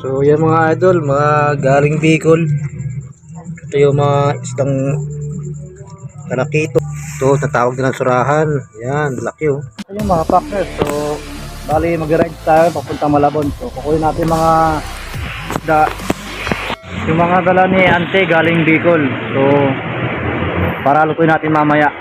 So yan mga idol, mga galing Bicol. Ito yung mga isdang kalakito. Ito, natawag din ng surahan. Yan, laki oh. Yung mga packers. So, bali mag-ride tayo papunta Malabon. So, kukunin natin mga isda. Yung mga dala ni Ante galing Bicol. So, para lutuin natin mamaya.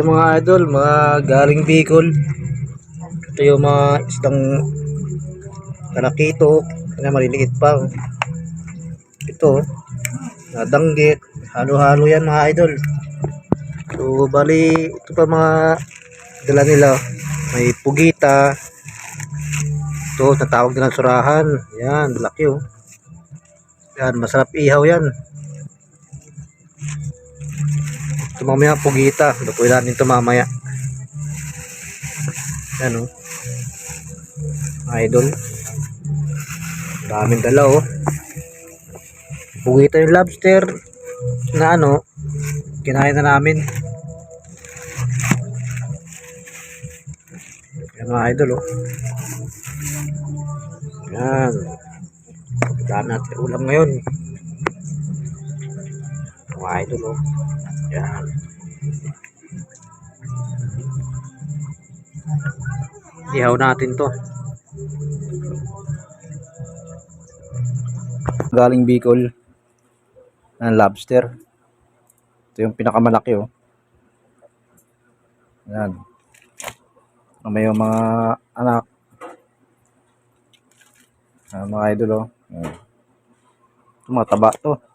So yan mga idol, mga galing Bicol. Ito yung mga isdang kalakito na maliliit pa. Ito, nadanggit. Halo-halo yan mga idol. So bali, ito pa mga dala nila. May pugita. Ito, natawag ng surahan. Yan, laki oh. Yan, masarap ihaw yan. Ito mamaya pugita. Lutuin natin ito mamaya. Yan o. Idol. Daming dala oh. Pugita yung lobster na ano. Kinain na namin. Yan mga idol oh. Yan. Dami natin ulam ngayon. Mga idol oh. Yan. Ihaw natin to. Galing Bicol. Ng lobster. Ito yung pinakamalaki oh. Yan. May yung mga anak. Ah, mga idol oh. Yan. Ito mga taba to.